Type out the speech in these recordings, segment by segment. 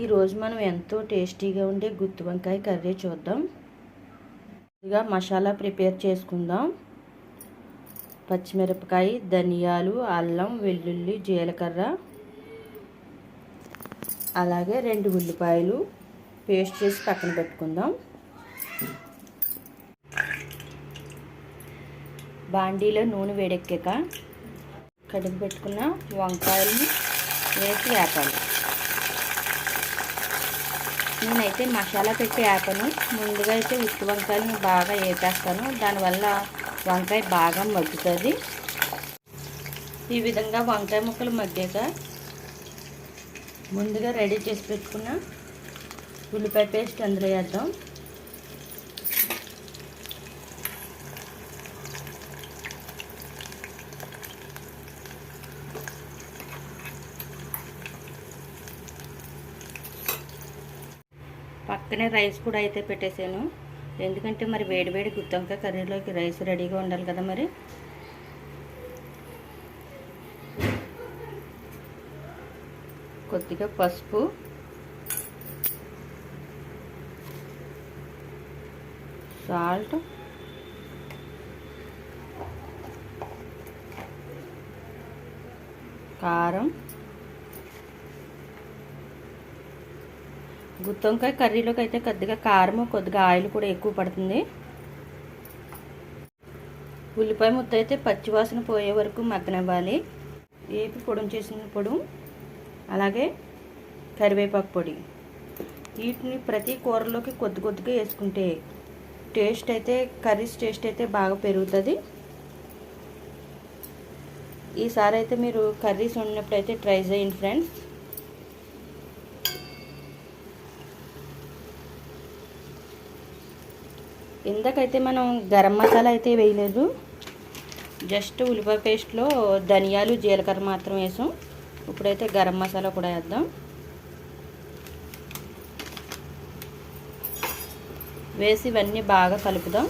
ఈరోజు మనం ఎంతో టేస్టీగా ఉండే గుత్తి వంకాయ కర్రీ చూద్దాం. ముందుగా మసాలా ప్రిపేర్ చేసుకుందాం. పచ్చిమిరపకాయ ధనియాలు అల్లం వెల్లుల్లి జీలకర్ర అలాగే రెండు ఉల్లిపాయలు పేస్ట్ చేసి పక్కన పెట్టుకుందాం. బాండీలో నూనె వేడెక్కాక కడిగి పెట్టుకున్న వంకాయలను వేసి వేపాలి. నేనైతే మసాలా పెట్టి వేపను ముందుగా అయితే ఉత్తి వంకాయలను బాగా వేపేస్తాను దానివల్ల వంకాయ బాగా మగ్గుతుంది. ఈ విధంగా వంకాయ ముక్కలు మగ్గాక ముందుగా రెడీ చేసి పెట్టుకున్న ఉల్లిపాయ పేస్ట్ అందులో వేద్దాం. పక్కనే రైస్ కూడా అయితే పెట్టేశాను ఎందుకంటే మరి వేడివేడి గుత్తంక కర్రీలోకి రైస్ రెడీగా ఉండాలి కదా మరి. కొద్దిగా పసుపు. సాల్ట్. కారం. గుత్తొంకాయ కర్రీలోకి అయితే కొద్దిగా కారం కొద్దిగా ఆయిల్ కూడా ఎక్కువ పడుతుంది. ఉల్లిపాయ ముద్ద అయితే పచ్చివాసన పోయే వరకు మగ్గనివ్వాలి. వేపి పొడి చేసిన పొడి అలాగే కరివేపాకు పొడి. వీటిని ప్రతి కూరలోకి కొద్ది కొద్దిగా వేసుకుంటే టేస్ట్ అయితే కర్రీస్ టేస్ట్ అయితే బాగా పెరుగుతుంది. ఈసారి అయితే మీరు కర్రీస్ వండినప్పుడు అయితే ట్రై చేయండి ఫ్రెండ్స్. ఇందాకైతే మనం గరం మసాలా అయితే వేయలేదు. జస్ట్ ఉల్లిపాయ పేస్ట్లో ధనియాలు జీలకర్ర మాత్రం వేసాం. ఇప్పుడైతే గరం మసాలా కూడా వేద్దాం. వేసి ఇవన్నీ బాగా కలుపుదాం.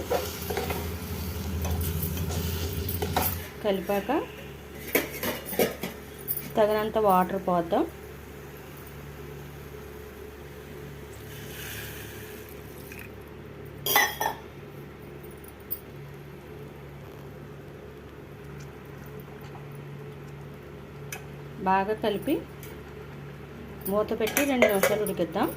కలిపాక తగినంత వాటర్ పోద్దాం. బాగా కలిపి మూత పెట్టి రెండు నిమిషాలు ఉడికిద్దాం.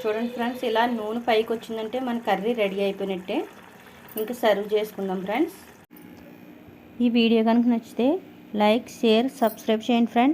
చూడండి ఫ్రెండ్స్ ఇలా నూనె పైకి వచ్చిందంటే మన కర్రీ రెడీ అయిపోయినట్టే. ఇంకా సర్వ్ చేసుకుందాం ఫ్రెండ్స్. ఈ వీడియో కనుక నచ్చితే లైక్ షేర్ సబ్స్క్రైబ్ చేయండి ఫ్రెండ్స్.